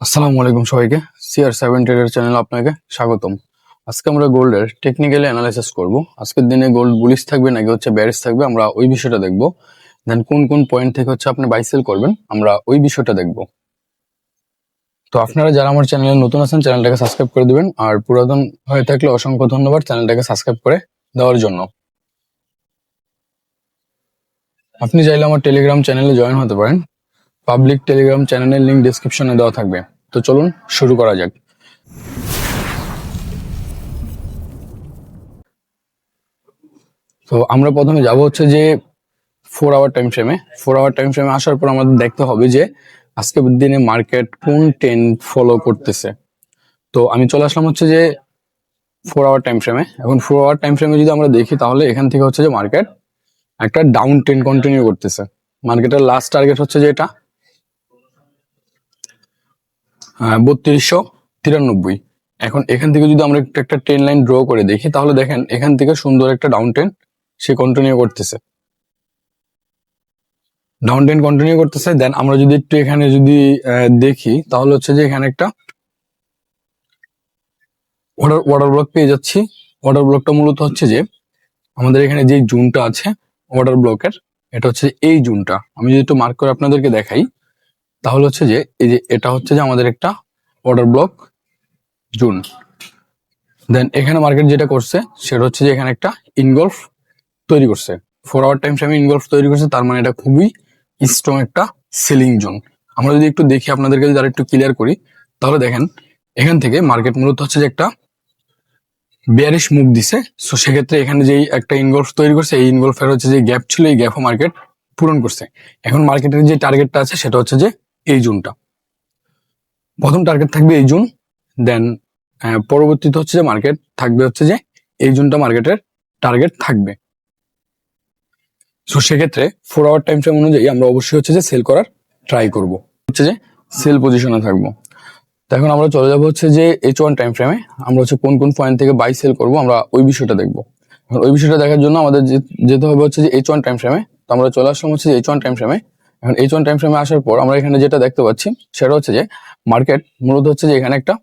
আসসালামু আলাইকুম সবাইকে। সিআর সেভেন ট্রেডার চ্যানেল আপনাকে স্বাগতম। আজকে আমরা গোল্ডের টেকনিক্যালি অ্যানালাইসিস করব। আজকের দিনে গোল্ড বুলিশ থাকবে নাকি হচ্ছে ব্যারিস থাকবে আমরা ওই বিষয়টা দেখব। দেন কোন কোন পয়েন্ট থেকে হচ্ছে আপনি বাই সেল করবেন আমরা ওই বিষয়টা দেখব। তো আপনারা যারা আমার চ্যানেলে নতুন আছেন চ্যানেলটাকে সাবস্ক্রাইব করে দিবেন। আর পুরাতন হয়ে থাকলে অসংখ্য ধন্যবাদ চ্যানেলটাকে সাবস্ক্রাইব করে দেওয়ার জন্য। আপনি চাইলে আমার টেলিগ্রাম চ্যানেলে জয়েন হতে পারেন। পাবলিক টেলিগ্রাম চ্যানেলের লিংক ডিসক্রিপশনে দেওয়া থাকবে। তো চলুন শুরু করা যাক। তো আমরা প্রথমে যাব হচ্ছে যে ফোর আওয়ার টাইম ফ্রেমে ফোর আওয়ার টাইম ফ্রেমে আসার পর আমাদের দেখতে হবে যে আজকের দিনে মার্কেট কোন ট্রেন ফলো করতেছে। তো আমি চলে আসলাম হচ্ছে যে ফোর আওয়ার টাইম ফ্রেমে এখন ফোর আওয়ার টাইম ফ্রেমে যদি আমরা দেখি তাহলে এখান থেকে হচ্ছে যে মার্কেট একটা ডাউন ট্রেন কন্টিনিউ করতেছে। মার্কেটের লাস্ট টার্গেট হচ্ছে যে এটা। বত্রিশশো তিরানব্বই। এখন এখান থেকে যদি আমরা একটু একটা ট্রেন লাইন ড্র করে দেখি, তাহলে দেখেন এখান থেকে সুন্দর একটা ডাউন ট্রেন সে কন্টিনিউ করতেছে। ডাউন ট্রেন কন্টিনিউ করতেছে দেন আমরা যদি একটু এখানে যদি দেখি, তাহলে হচ্ছে যে এখানে একটা ওয়াটার ওয়াটার ব্লক পেয়ে যাচ্ছি। ওয়াটার ব্লকটা মূলত হচ্ছে যে আমাদের এখানে যে জুনটা আছে ওয়াটার ব্লকের এটা হচ্ছে এই জুনটা আমি যদি একটু মার্ক করে আপনাদেরকে দেখাই। তাহলে হচ্ছে যে, এই যে এটা হচ্ছে যে আমাদের একটা অর্ডার ব্লক জুন। দেন এখানে মার্কেট যেটা করছে, সেটা হচ্ছে যে এখানে একটা ইনগলফ তৈরি করছে। ফোর আওয়ার টাইম ফ্রেমে ইনগলফ তৈরি করছে, তার মানে এটা খুবই স্ট্রং একটা সেলিং জোন। আমরা যদি একটু দেখি, আপনাদেরকে যদি আর একটু ক্লিয়ার করি, তাহলে দেখেন, এখান থেকে মার্কেট মূলত হচ্ছে যে একটা বিয়ারিশ মুভ দিছে। সো সেক্ষেত্রে এখানে যেই একটা ইনগলফ তৈরি করছে, এই ইনগলফের হচ্ছে যে গ্যাপ ছিল, এই গ্যাপও মার্কেট পূরণ করছে। এখন মার্কেটের যে টার্গেটটা আছে, সেটা হচ্ছে যে এই জুনটা। প্রথম টার্গেট থাকবে এই জুন দেন পরবর্তীতে হচ্ছে যে মার্কেট থাকবে হচ্ছে যে এই জুনটা মার্কেটের টার্গেট থাকবে। সো সেক্ষেত্রে ফোর আওয়ার টাইম ফ্রেম অনুযায়ী আমরা অবশ্যই হচ্ছে যে সেল করার ট্রাই করব। হচ্ছে যে সেল পজিশনে থাকব। তো এখন আমরা চলে যাব হচ্ছে যে এইচ ওয়ান টাইম ফ্রেমে আমরা হচ্ছে কোন কোন পয়েন্ট থেকে বাই সেল করব আমরা ওই বিষয়টা দেখব। ওই বিষয়টা দেখার জন্য আমাদের যেতে হবে হচ্ছে যে এইচ ওয়ান টাইম ফ্রেমে তো আমরা চলে আসলাম হচ্ছে এইচ ওয়ান টাইম ফ্রেমে এখন এইচ ওয়ান টাইম ফ্রেমে আসার পর আমরা এখানে যেটা দেখতে পাচ্ছি, সেটা হচ্ছে যে মার্কেট মূলত হচ্ছে যে এখানে একটা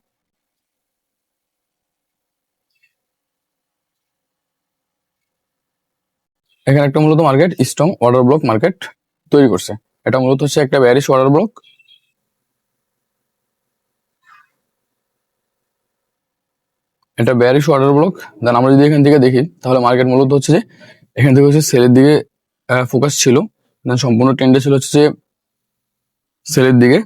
এখানে একটা মূলত market strong order block market তৈরি করছে। এটা মূলত হচ্ছে একটা ব্যারিশ অর্ডার ব্লক এটা ব্যারিশ অর্ডার ব্লক দেন আমরা যদি এখান থেকে দেখি, তাহলে মার্কেট মূলত হচ্ছে যে এখান থেকে হচ্ছে সেলের দিকে ফোকাস ছিল। দেন সম্পূর্ণ ট্রেন্ডে ছিল হচ্ছে যে সেলের দিকে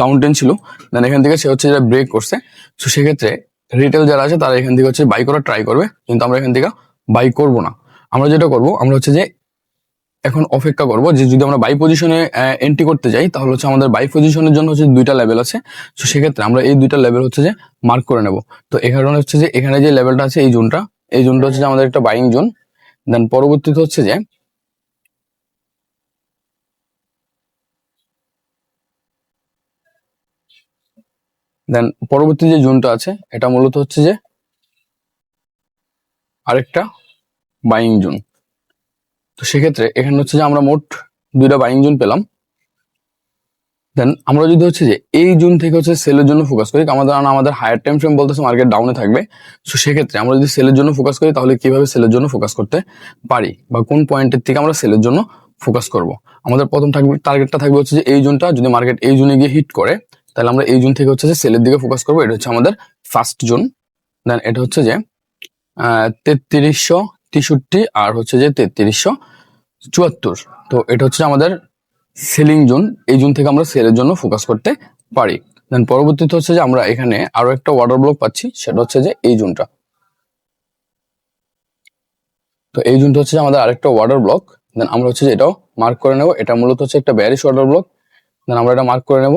ডাউন ট্রেন ছিল। দেন এখান থেকে সে হচ্ছে যেটা ব্রেক করছে। তো সেক্ষেত্রে রিটেল যারা আছে, তারা এখান থেকে হচ্ছে বাই করার ট্রাই করবে। কিন্তু আমরা এখান থেকে বাই করব না। আমরা যেটা করব, আমরা হচ্ছে যে এখন অপেক্ষা করব যে যদি আমরা বাই পজিশনে এন্ট্রি করতে যাই, তাহলে হচ্ছে আমাদের বাই পজিশনের জন্য হচ্ছে দুইটা লেভেল আছে। তো সেক্ষেত্রে আমরা এই দুইটা লেভেল হচ্ছে যে মার্ক করে নেব। তো এখানে হচ্ছে যে এখানে যে লেভেলটা আছে, এই জোনটা এই জোনটা হচ্ছে যে আমাদের একটা বাইং জোন দেন পরবর্তীতে হচ্ছে যে দেন পরবর্তী যে জোনটা আছে, এটা মূলত হচ্ছে যে আরেকটা বাইং জোন। তো সেক্ষেত্রে এখানে হচ্ছে যে আমরা মোট দুইটা বাইং জোন পেলাম। দেন আমরা যদি হচ্ছে যে এই জোন থেকে হচ্ছে সেলের জন্য ফোকাস করি আমাদের আমাদের হায়ার টাইম ফ্রেম বলতেছে মার্কেট ডাউনে থাকবে। তো সেক্ষেত্রে আমরা যদি সেলের জন্য ফোকাস করি, তাহলে কীভাবে সেলের জন্য ফোকাস করতে পারি? বা কোন পয়েন্টের থেকে আমরা সেলের জন্য ফোকাস করব? আমাদের প্রথম থাকবে টার্গেটটা থাকবে হচ্ছে যে এই জোনটা। যদি মার্কেট এই জোনে গিয়ে হিট করে তাহলে আমরা এই জোন থেকে হচ্ছে যে সেলের দিকে ফোকাস করব, এটা হচ্ছে আমাদের ফার্স্ট জোন। দেন এটা হচ্ছে যে তেত্রিশশো তেষট্টি আর হচ্ছে যে তেত্রিশশো চুয়াত্তর। তো এটা হচ্ছে আমাদের সেলিং জোন, এই জোন থেকে আমরা সেলের জন্য ফোকাস করতে পারি। দেন পরবর্তীতে হচ্ছে যে আমরা এখানে আরও একটা ওয়াটার ব্লক পাচ্ছি, সেটা হচ্ছে যে এই জোনটা। তো এই জোনটা হচ্ছে যে আমাদের আরেকটা ওয়াটার ব্লক দেন আমরা হচ্ছে যে এটাও মার্ক করে নেব। এটা মূলত হচ্ছে একটা ব্যারিশ ওয়াটার ব্লক দেন আমরা এটা মার্ক করে নেব।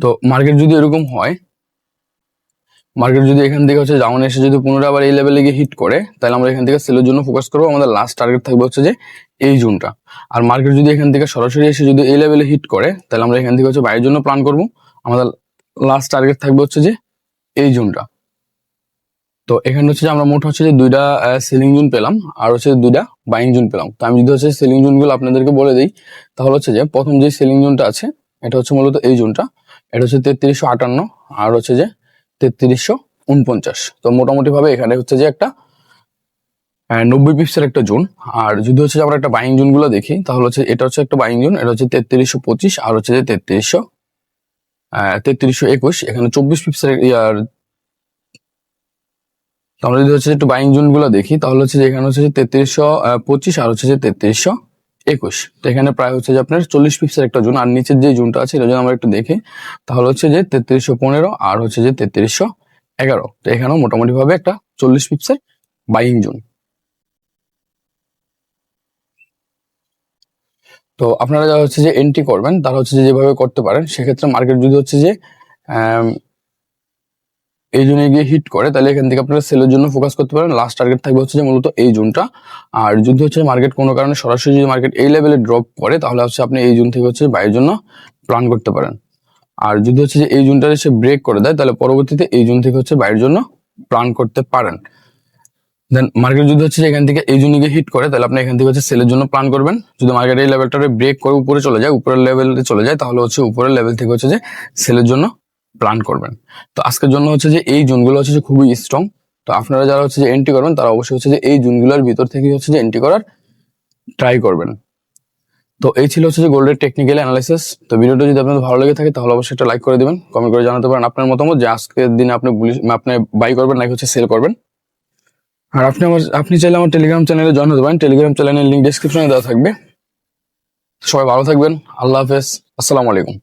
তো মার্কেট যদি এরকম হয় মার্কেট যদি এখান থেকে হচ্ছে ডাউন এসে যদি পুনরায় আবার এই লেভেলে গিয়ে হিট করে, তাহলে আমরা এখান থেকে সেলের জন্য ফোকাস করব। আমাদের লাস্ট টার্গেট থাকবে হচ্ছে যে এই জুনটা আর মার্কেট যদি এখান থেকে সরাসরি এসে যদি এই লেভেলে হিট করে, তাহলে আমরা এখান থেকে হচ্ছে বাইরের জন্য প্ল্যান করব। আমাদের লাস্ট টার্গেট থাকবে হচ্ছে যে এই জুনটা তো এখানে হচ্ছে যে আমরা মোট হচ্ছে যে দুইটা সেলিং জুন পেলাম, আর হচ্ছে দুইটা বাইং জুন পেলাম। তো আমি যদি হচ্ছে সেলিং জুনগুলো আপনাদেরকে বলে দিই, তাহলে হচ্ছে যে প্রথম যে সেলিং জুনটা আছে, এটা হচ্ছে মূলত এই জোনটা এটা হচ্ছে তেত্রিশশো আটান্ন, আর হচ্ছে যে তেত্রিশশো উনপঞ্চাশ। তো মোটামুটি ভাবে এখানে হচ্ছে যে একটা নব্বই পিপসের একটা জোন। আর যদি হচ্ছে আমরা একটা বাইং জোনগুলো দেখি, তাহলে হচ্ছে এটা হচ্ছে একটা বাইং জোন, এটা হচ্ছে তেত্রিশশো পঁচিশ, আর হচ্ছে যে তেত্রিশশো তেত্রিশশো একুশ। এখানে চব্বিশ পিপসের ইয়ার আমরা যদি হচ্ছে একটু বাইং জোনগুলো দেখি, তাহলে হচ্ছে যে এখানে হচ্ছে যে তেত্রিশশো পঁচিশ, আর হচ্ছে যে তেত্রিশশো একুশ। তো এখানে প্রায় হচ্ছে যে আপনার চল্লিশ পিপসের একটা জোন, আর নিচের যে জোনটা আছে, এটা যদি আমরা একটু দেখি, তাহলে হচ্ছে যে তেত্রিশশো পনেরো, আর হচ্ছে যে তেত্রিশশো এগারো। তো এখানেও মোটামুটি ভাবে একটা চল্লিশ পিপসের বাইং জোন। তো আপনারা যারা হচ্ছে যে এন্ট্রি করবেন, তারা হচ্ছে যে যেভাবে করতে পারেন, সেক্ষেত্রে মার্কেট যদি হচ্ছে যে এই জোনে গিয়ে হিট করে, তাহলে এখান থেকে আপনারা সেলের জন্য ফোকাস করতে পারেন। লাস্ট টার্গেট থাকবে হচ্ছে যে মূলত এই জোনটা। আর যদি হচ্ছে মার্কেট কোনো কারণে সরাসরি যদি মার্কেট এই লেভেলে ড্রপ করে, তাহলে হচ্ছে আপনি এই জোন থেকে হচ্ছে বাইরের জন্য প্ল্যান করতে পারেন। আর যদি হচ্ছে যে এই জোনটা এসে ব্রেক করে দেয়, তাহলে পরবর্তীতে এই জোন থেকে হচ্ছে বাইরের জন্য প্ল্যান করতে পারেন। দেন মার্কেট যদি হচ্ছে এখান থেকে এই জন্য হিট করে, তাহলে আপনি এখান থেকে হচ্ছে সেলের জন্য প্ল্যান করবেন। যদি মার্কেট এই লেভেলটা ব্রেক করে উপরে চলে যায়, উপরের লেভেলে চলে যায়, তাহলে হচ্ছে উপরের লেভেল থেকে হচ্ছে যে সেলের জন্য প্ল্যান করবেন। তো আজকের জন্য হচ্ছে যে এই জোনগুলো হচ্ছে যে খুবই স্ট্রং তো আপনারা যারা হচ্ছে যে এন্ট্রি করবেন, তারা অবশ্যই হচ্ছে যে এই জোনগুলোর ভিতর থেকে হচ্ছে যে এন্ট্রি করার ট্রাই করবেন। তো এই ছিল হচ্ছে যে গোল্ডের টেকনিক্যাল অ্যানালাইসিস তো ভিডিওটা যদি আপনাদের ভালো লেগে থাকে, তাহলে অবশ্যই একটা লাইক করে দিবেন কমেন্ট করে জানাতে পারেন আপনার মতামত যে আজকের দিনে আপনি আপনি বাই করবেন নাকি হচ্ছে সেল করবেন। আর আপনি আমার, আপনি চাইলে আমার টেলিগ্রাম চ্যানেলে জয়েন হতে পারেন। টেলিগ্রাম চ্যানেলের লিঙ্ক ডিসক্রিপশনে দেওয়া থাকবে। সবাই ভালো থাকবেন। আল্লাহ হাফেজ। আসসালামু আলাইকুম।